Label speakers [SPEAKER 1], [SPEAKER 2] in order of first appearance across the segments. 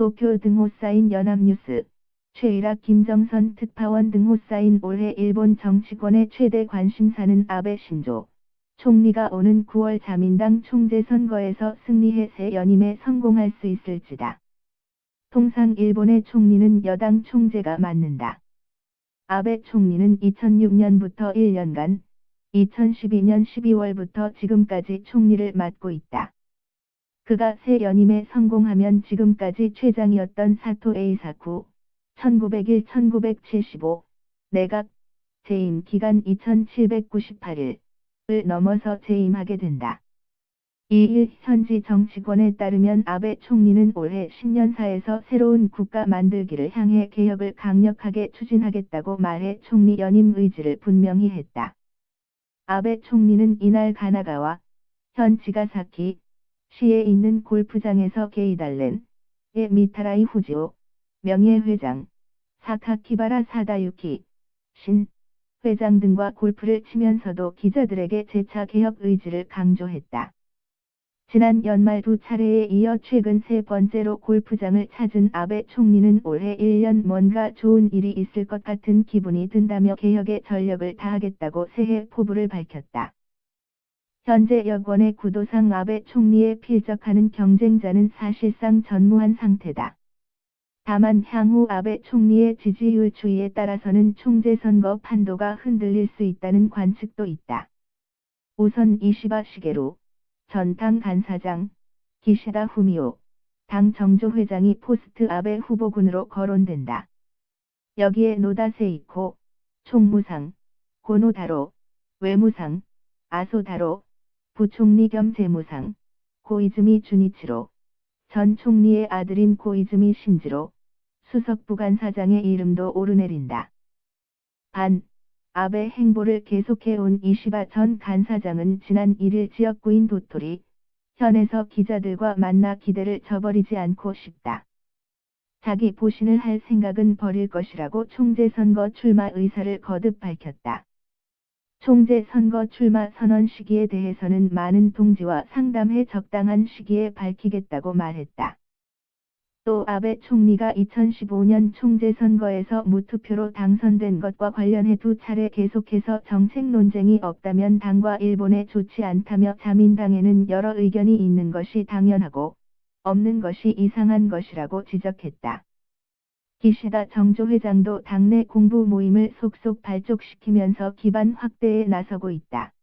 [SPEAKER 1] 도쿄 등호 쌓인 연합뉴스, 최일학 김정선 특파원 등호 쌓인 올해 일본 정치권의 최대 관심사는 아베 신조. 총리가 오는 9월 자민당 총재 선거에서 승리해 새 연임에 성공할 수 있을지다. 통상 일본의 총리는 여당 총재가 맡는다. 아베 총리는 2006년부터 1년간 2012년 12월부터 지금까지 총리를 맡고 있다. 그가 새 연임에 성공하면 지금까지 최장이었던 사토 에이사쿠 1901-1975 내각 재임 기간 2798일 을 넘어서 재임하게 된다. 이일 현지 정치권에 따르면 아베 총리는 올해 신년사에서 새로운 국가 만들기를 향해 개혁을 강력하게 추진하겠다고 말해 총리 연임 의지를 분명히 했다. 아베 총리는 이날 가나가와 현 지가사키 시에 있는 골프장에서 게이달렌 의 미타라이 후지오 명예회장 사카키바라 사다유키 신 회장 등과 골프를 치면서도 기자들에게 재차 개혁 의지를 강조했다. 지난 연말 두 차례에 이어 최근 세 번째로 골프장을 찾은 아베 총리는 올해 1년 뭔가 좋은 일이 있을 것 같은 기분이 든다며 개혁에 전력을 다하겠다고 새해 포부를 밝혔다. 현재 여권의 구도상 아베 총리에 필적하는 경쟁자는 사실상 전무한 상태다. 다만 향후 아베 총리의 지지율 추이에 따라서는 총재 선거 판도가 흔들릴 수 있다는 관측도 있다. 우선 이시바 시게로 전당 간사장 기시다 후미오 당 정조 회장이 포스트 아베 후보군으로 거론된다. 여기에 노다 세이코 총무상 고노다로 외무상 아소다로 부총리 겸 재무상 고이즈미 주니치로 전 총리의 아들인 고이즈미 신지로 수석부간사장의 이름도 오르내린다. 반, 아베 행보를 계속해온 이시바 전 간사장은 지난 1일 지역구인 도토리, 현에서 기자들과 만나 기대를 저버리지 않고 싶다. 자기 보신을 할 생각은 버릴 것이라고 총재 선거 출마 의사를 거듭 밝혔다. 총재 선거 출마 선언 시기에 대해서는 많은 동지와 상담해 적당한 시기에 밝히겠다고 말했다. 또 아베 총리가 2015년 총재 선거에서 무투표로 당선된 것과 관련해 두 차례 계속해서 정책 논쟁이 없다면 당과 일본에 좋지 않다며 자민당에는 여러 의견이 있는 것이 당연하고 없는 것이 이상한 것이라고 지적했다. 기시다 정조 회장도 당내 공부 모임을 속속 발족시키면서 기반 확대에 나서고 있다.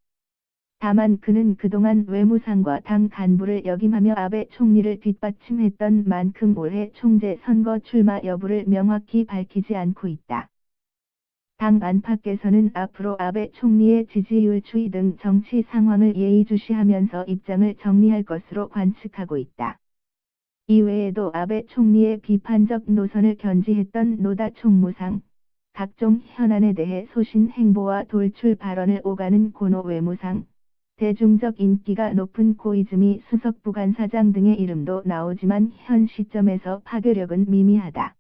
[SPEAKER 1] 다만 그는 그동안 외무상과 당 간부를 역임하며 아베 총리를 뒷받침했던 만큼 올해 총재 선거 출마 여부를 명확히 밝히지 않고 있다. 당 안팎에서는 앞으로 아베 총리의 지지율 추이 등 정치 상황을 예의주시하면서 입장을 정리할 것으로 관측하고 있다. 이외에도 아베 총리의 비판적 노선을 견지했던 노다 총무상, 각종 현안에 대해 소신 행보와 돌출 발언을 오가는 고노 외무상, 대중적 인기가 높은 고이즈미 수석 부간사장 등의 이름도 나오지만 현 시점에서 파괴력은 미미하다.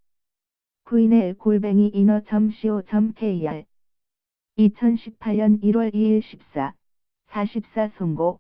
[SPEAKER 1] 구인의 골뱅이 인어.co.kr 2018년 1월 2일 14, 44 송고